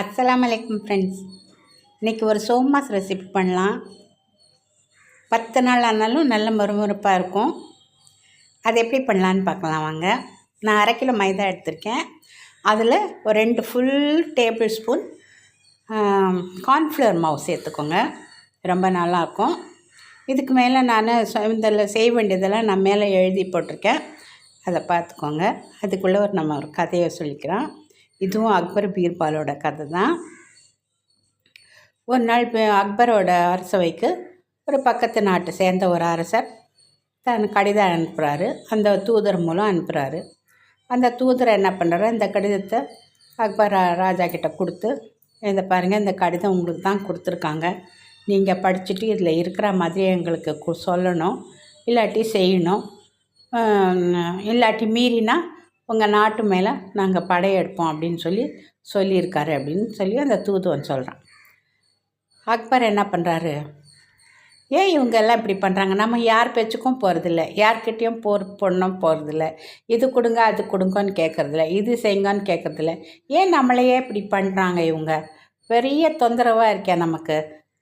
அஸ்லாம் வலைக்கம் ஃப்ரெண்ட்ஸ் இன்றைக்கி ஒரு சோமாஸ் ரெசிபி பண்ணலாம். பத்து நாள் ஆனாலும் நல்ல மறுமறுப்பாக இருக்கும். அது எப்படி பண்ணலான்னு பார்க்கலாம் வாங்க. நான் அரை கிலோ மைதா எடுத்திருக்கேன். அதில் ஒரு ரெண்டு ஃபுல் டேபிள் ஸ்பூன் கார்ன்ஃப்ளவர் மாவு சேர்த்துக்கோங்க. ரொம்ப நல்லாயிருக்கும் இதுக்கு மேலே நான் இதில் செய்ய வேண்டியதெல்லாம் நான் மேலே எழுதி போட்டிருக்கேன். அதை பார்த்துக்கோங்க. அதுக்குள்ளே ஒரு நம்ம ஒரு கதையை சொல்லிக்கிறோம். இதுவும் அக்பர் பீர்பாலோட கதை தான். ஒரு நாள் அக்பரோட அரசவைக்கு ஒரு பக்கத்து நாட்டை சேர்ந்த ஒரு அரசர் தன் கடிதம் அனுப்புகிறாரு அந்த தூதர் மூலம் அனுப்புகிறாரு அந்த தூதர் என்ன பண்ணுறாரு அந்த கடிதத்தை அக்பர் ராஜா கிட்ட கொடுத்து இதை பாருங்கள் இந்த கடிதம் உங்களுக்கு தான் கொடுத்துருக்காங்க. நீங்கள் படிச்சுட்டு இதில் இருக்கிற மாதிரி எங்களுக்கு கு- சொல்லணும். இல்லாட்டி செய்யணும். இல்லாட்டி மீறினா உங்கள் நாட்டு மேலே நாங்கள் படையெடுப்போம் அப்படின்னு சொல்லி சொல்லியிருக்காரு அப்படின்னு சொல்லி அந்த தூதுவன் சொல்கிறான் அக்பர் என்ன பண்ணுறாரு ஏன் இவங்க எல்லாம் இப்படி பண்ணுறாங்க நம்ம யார் பேச்சுக்கும் போகிறதில்ல யார்கிட்டேயும் போர் பொண்ணும் போகிறதில்ல இது கொடுங்க அது கொடுங்கன்னு கேட்குறதில்ல இது செய்யுங்கன்னு கேட்குறதில்ல ஏன் நம்மளையே இப்படி பண்ணுறாங்க இவங்க? பெரிய தொந்தரவாக இருக்கே நமக்கு.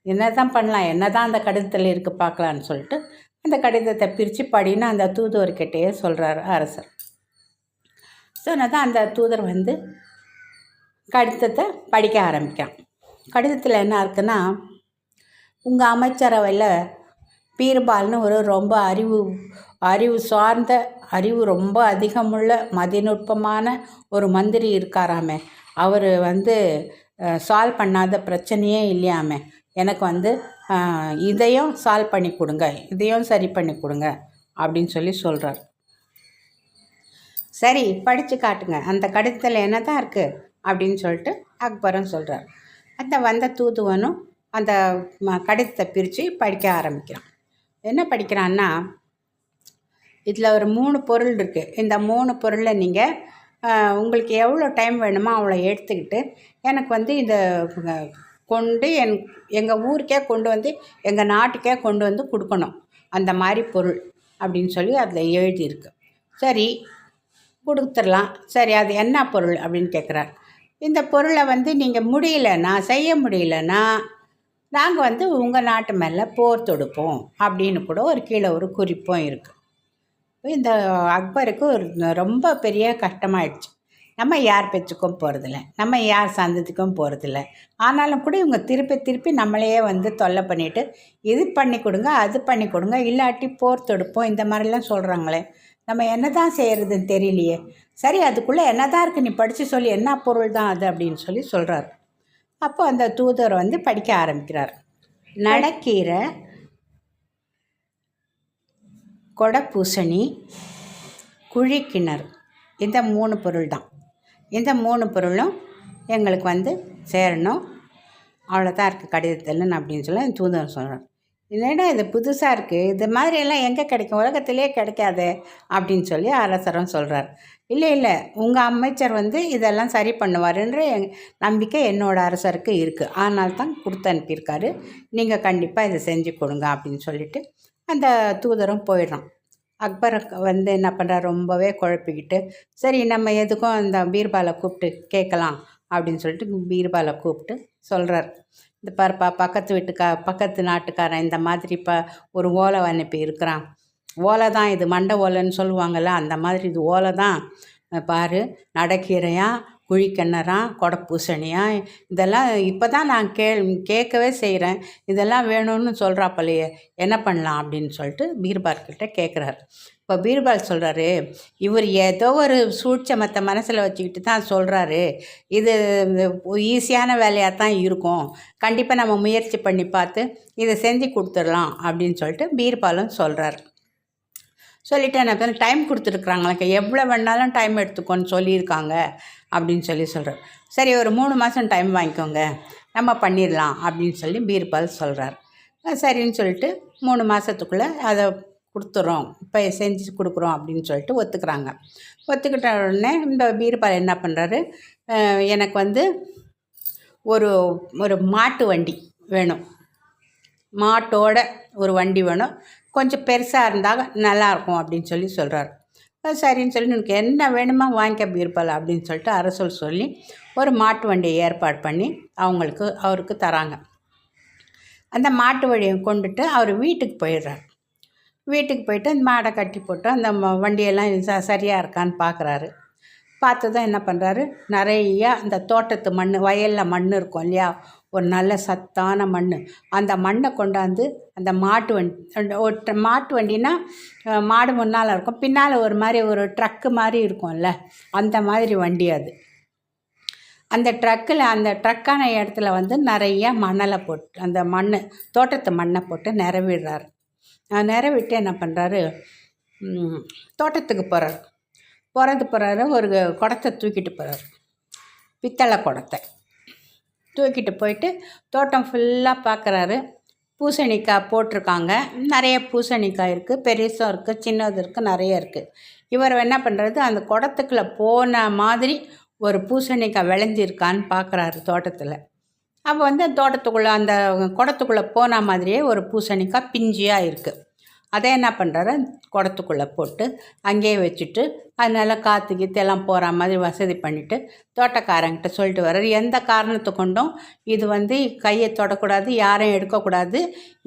என்ன தான் பண்ணலாம்? என்ன தான் அந்த கடிதத்தில் இருக்குது பார்க்கலான்னு சொல்லிட்டு அந்த கடிதத்தை பிரித்து படின்னு அந்த தூதுவர்கிட்டேயே சொல்கிறாரு அரசர். சொன்னதான் அந்த தூதர் வந்து கடிதத்தை படிக்க ஆரம்பிக்கிறான். கடிதத்தில் என்ன இருக்குன்னா உங்கள் அமைச்சரவையில் பீர்பால்னு ஒரு ரொம்ப அறிவு அறிவு சார்ந்த அறிவு ரொம்ப அதிகமுள்ள மதிநுட்பமான ஒரு மந்திரி இருக்காராமே. அவர் வந்து சால்வ் பண்ணாத பிரச்சனையே இல்லையாமே. எனக்கு வந்து இதையும் சால்வ் பண்ணி கொடுங்க இதையும் சரி பண்ணி கொடுங்க அப்படின்னு சொல்லி சொல்கிறார் சரி படித்து காட்டுங்க. அந்த கடிதத்தில் என்ன தான் இருக்குது அப்படின்னு சொல்லிட்டு அக்பரும் சொல்கிறார் அந்த வந்த தூதுவனும் அந்த கடிதத்தை பிரித்து படிக்க ஆரம்பிக்கிறான். என்ன படிக்கிறான்னா இதில் ஒரு மூணு பொருள் இருக்குது இந்த மூணு பொருளை நீங்கள் உங்களுக்கு எவ்வளோ டைம் வேணுமோ அவ்வளோ எடுத்துக்கிட்டு எனக்கு வந்து இதை கொண்டு என் எங்கள் ஊருக்கே கொண்டு வந்து எங்கள் நாட்டுக்கே கொண்டு வந்து கொடுக்கணும். அந்த மாதிரி பொருள் அப்படின்னு சொல்லி அதில் எழுதியிருக்கு. சரி கொடுத்துடலாம். சரி அது என்ன பொருள் அப்படின்னு கேட்குறார். இந்த பொருளை வந்து நீங்கள் முடியலன்னா செய்ய முடியலன்னா நாங்கள் வந்து உங்கள் நாட்டு மேலே போர் தொடுப்போம் அப்படின்னு கூட ஒரு கீழே ஒரு குறிப்பும் இருக்குது இந்த அக்பருக்கு ஒரு ரொம்ப பெரிய கஷ்டமாயிடுச்சு. நம்ம யார் பேச்சுக்கும் போகிறதில்ல நம்ம யார் சந்ததிக்கும் போகிறதில்ல ஆனாலும் கூட இவங்க திருப்பி திருப்பி நம்மளையே வந்து தொல்லை பண்ணிவிட்டு இது பண்ணி கொடுங்க அது பண்ணி கொடுங்க இல்லாட்டி போர் தொடுப்போம் இந்த மாதிரிலாம் சொல்கிறாங்களே நம்ம என்ன தான் செய்கிறதுன்னு தெரியலையே. சரி அதுக்குள்ளே என்ன தான் இருக்குது நீ படித்து சொல்லி என்ன பொருள் தான் அது அப்படின்னு சொல்லி சொல்கிறார் அப்போ அந்த தூதர் வந்து படிக்க ஆரம்பிக்கிறார். நடக்கீரை கொடைப்பூசணி குழிக்கிணறு. இந்த மூணு பொருள் தான் இந்த மூணு பொருளும் எங்களுக்கு வந்து சேரணும். அவ்வளோதான் இருக்குது கடிதத்தில் அப்படின்னு சொல்லி தூதர் சொல்கிறார் என்னடா இது புதுசாக இருக்குது இது மாதிரியெல்லாம் எங்கே கிடைக்கும்? உலகத்திலே கிடைக்காது அப்படின்னு சொல்லி அரசரும் சொல்கிறார் இல்லை இல்லை உங்கள் அமைச்சர் வந்து இதெல்லாம் சரி பண்ணுவாருன்ற என் நம்பிக்கை என்னோடய அரசருக்கு இருக்குது ஆனால் தான் கொடுத்து அனுப்பியிருக்காரு. நீங்கள் கண்டிப்பாக இதை செஞ்சு கொடுங்க அப்படின்னு சொல்லிட்டு அந்த தூதரும் போயிடுறான். அக்பர் வந்து என்ன பண்ணுறா ரொம்பவே குழப்பிக்கிட்டு சரி நம்ம எதுக்கும் அந்த பீர்பாலை கூப்பிட்டு கேட்கலாம் அப்படின்னு சொல்லிட்டு பீர்பாலை கூப்பிட்டு சொல்கிறார் இந்த பாருப்பா பக்கத்து வீட்டுக்கா பக்கத்து நாட்டுக்காரன் இந்த மாதிரி இப்போ ஒரு ஓலை அனுப்பி இருக்கிறான். ஓலை தான் இது மண்டை ஓலைன்னு சொல்லுவாங்கள்ல அந்த மாதிரி இது ஓலை தான். பாரு நடக்கீரையா குழிக்கிணறா கொடைப்பூசணியா? இதெல்லாம் இப்போ தான் நான் கே கேட்கவே செய்கிறேன் இதெல்லாம் வேணும்னு சொல்கிறாப்பலையே என்ன பண்ணலாம் அப்படின்னு சொல்லிட்டு பீர்பால்கிட்ட கேட்குறாரு இப்போ பீர்பால் சொல்கிறாரு இவர் ஏதோ ஒரு சூட்சமத்தை மனசில் வச்சுக்கிட்டு தான் சொல்கிறாரு இது ஈஸியான வேலையாக தான் இருக்கும். கண்டிப்பாக நம்ம முயற்சி பண்ணி பார்த்து இதை செஞ்சு கொடுத்துடலாம் அப்படின்னு சொல்லிட்டு பீர்பாலும் சொல்கிறார் சொல்லிவிட்டு எனக்கு டைம் கொடுத்துருக்குறாங்களே எவ்வளோ வேணாலும் டைம் எடுத்துக்கோன்னு சொல்லியிருக்காங்க. அப்படின்னு சொல்லி சொல்கிறார் சரி ஒரு மூணு மாதம் டைம் வாங்கிக்கோங்க. நம்ம பண்ணிடலாம். அப்படின்னு சொல்லி பீர்பால் சொல்கிறார் சரின்னு சொல்லிட்டு மூணு மாதத்துக்குள்ளே அதை கொடுத்துறோம். இப்போ செஞ்சு கொடுக்குறோம். அப்படின்னு சொல்லிட்டு ஒத்துக்கிறாங்க. ஒத்துக்கிட்ட உடனே இந்த பீர்பால் என்ன பண்ணுறாரு எனக்கு வந்து ஒரு ஒரு மாட்டு வண்டி வேணும். மாட்டோட ஒரு வண்டி வேணும். கொஞ்சம் பெருசாக இருந்தால் நல்லாயிருக்கும் அப்படின்னு சொல்லி சொல்கிறார் சரின்னு சொல்லி உனக்கு என்ன வேணுமோ வாங்கிக்க பீர்பால் அப்படின்னு சொல்லிட்டு அரசல் சொல்லி ஒரு மாட்டு வண்டியை ஏற்பாடு பண்ணி அவங்களுக்கு அவருக்கு தராங்க. அந்த மாட்டு வழியை கொண்டுட்டு அவர் வீட்டுக்கு போயிடுறார். வீட்டுக்கு போயிட்டு அந்த மாடை கட்டி போட்டு அந்த ம- வண்டியெல்லாம் ச சரியாக இருக்கான்னு பார்க்குறாரு பார்த்து தான் என்ன பண்ணுறாரு நிறையா அந்த தோட்டத்து மண் வயலில் மண் இருக்கும் இல்லையா? ஒரு நல்ல சத்தான மண் அந்த மண்ணை கொண்டாந்து அந்த மாட்டு வண்டி ஒரு மாட்டு வண்டினா மாடு முன்னால் இருக்கும். பின்னால் ஒரு மாதிரி ஒரு ட்ரக்கு மாதிரி இருக்கும்ல. அந்த மாதிரி வண்டி அது. அந்த ட்ரக்கில் அந்த ட்ரக்கான இடத்துல வந்து நிறைய மணலை போட்டு அந்த மண் தோட்டத்து மண்ணை போட்டு நிறவிடுறாரு. நிரவிட்டு நிறவிட்டு என்ன பண்ணுறாரு தோட்டத்துக்கு போகிறார் போகிறது போகிறாரு ஒரு குடத்தை தூக்கிட்டு போகிறார் பித்தளை குடத்தை. தூக்கிட்டு போயிட்டு தோட்டம் ஃபுல்லாக பார்க்குறாரு பூசணிக்காய் போட்டிருக்காங்க. நிறைய பூசணிக்காய் இருக்குது பெருசும் இருக்குது சின்னது இருக்குது நிறைய இருக்குது இவர் என்ன பண்ணுறது அந்த குடத்துக்குள்ளே போன மாதிரி ஒரு பூசணிக்காய் விளைஞ்சிருக்கான்னு பார்க்குறாரு தோட்டத்தில். அப்போ வந்து தோட்டத்துக்குள்ளே அந்த குடத்துக்குள்ளே போன மாதிரியே ஒரு பூசணிக்காய் பிஞ்சியாக இருக்குது அதை என்ன பண்ணுறாரு குடத்துக்குள்ளே போட்டு அங்கேயே வச்சுட்டு அதனால் காற்று கீத்தெல்லாம் போகிற மாதிரி வசதி பண்ணிவிட்டு தோட்டக்காரங்கிட்ட சொல்லிட்டு வர்றாரு. எந்த காரணத்தை கொண்டும் இது வந்து கையை தொடக்கூடாது யாரையும் எடுக்கக்கூடாது.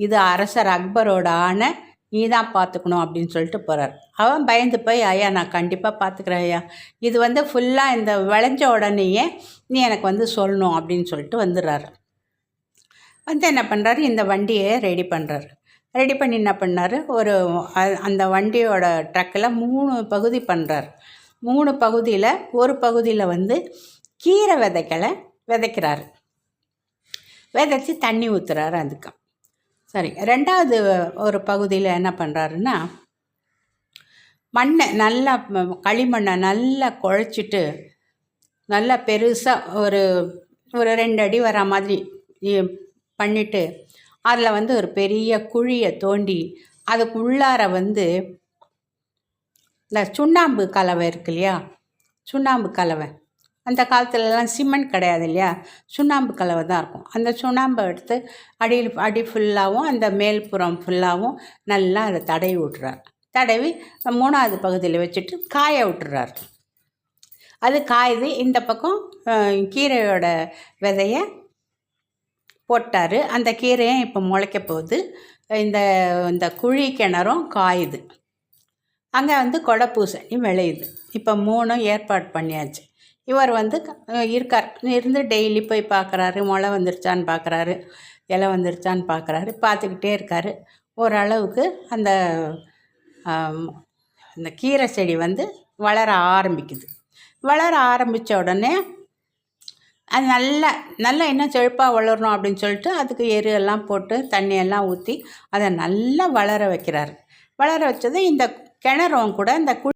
இது அரசர் அக்பரோட ஆணை நீ தான் பார்த்துக்கணும் அப்படின்னு சொல்லிட்டு போகிறார் அவன் பயந்து போய் ஐயா நான் கண்டிப்பாக பார்த்துக்கிறேன் ஐயா. இது வந்து ஃபுல்லாக இந்த விளைஞ்ச உடனேயே நீ எனக்கு வந்து சொல்லணும் அப்படின்னு சொல்லிட்டு வந்துடுறாரு. வந்து என்ன பண்ணுறாரு இந்த வண்டியை ரெடி பண்ணுறாரு ரெடி பண்ணி என்ன பண்ணார்? ஒரு அ- அந்த வண்டியோட ட்ரக்கில் மூணு பகுதி பண்ணுறார் மூணு பகுதியில் ஒரு பகுதியில் வந்து கீரை விதைகளை விதைக்கிறாரு. விதைச்சி தண்ணி ஊற்றுறாரு அதுக்கு. சரி ரெண்டாவது ஒரு பகுதியில் என்ன பண்ணுறாருன்னா மண்ணை நல்லா களிமண்ணை நல்லா குழச்சிட்டு நல்லா பெருசாக ஒரு ஒரு ரெண்டு அடி வர மாதிரி பண்ணிவிட்டு அதில் வந்து ஒரு பெரிய குழியை தோண்டி அதுக்குள்ளார வந்து இந்த சுண்ணாம்பு கலவை இருக்கு இல்லையா? சுண்ணாம்பு கலவை. அந்த காலத்துலலாம் சிமெண்ட் கிடையாது இல்லையா? சுண்ணாம்பு கலவை தான் இருக்கும். அந்த சுண்ணாம்பை எடுத்து அடியில் அடி ஃபுல்லாகவும் அந்த மேல்புறம் ஃபுல்லாகவும் நல்லா அதை தடவி விட்டுறார். தடவி மூணாவது பகுதியில் வச்சுட்டு காய விட்டுறார். அது காயுது. இந்த பக்கம் கீரையோட விதையை போட்டார். அந்த கீரையும் இப்போ முளைக்க போகுது. இந்த இந்த குழி கிணறும் காயுது. அங்கே வந்து கொடை பூசணி விளையுது. இப்போ மூணும் ஏற்பாடு பண்ணியாச்சு. இவர் வந்து இருக்கார். இருந்து டெய்லி போய் பார்க்குறாரு முளை வந்துருச்சான்னு பார்க்குறாரு இலை வந்துருச்சான்னு பார்க்குறாரு பார்த்துக்கிட்டே இருக்கார். ஓரளவுக்கு அந்த அந்த கீரை செடி வந்து வளர ஆரம்பிக்குது. வளர ஆரம்பித்த உடனே அது நல்லா நல்லா இன்னும் செழிப்பாக வளரணும் அப்படின்னு சொல்லிட்டு அதுக்கு எரு எல்லாம் போட்டு தண்ணியெல்லாம் ஊற்றி அதை நல்லா வளர வைக்கிறாரு. வளர வச்சது இந்த கிணறும் கூட இந்த கு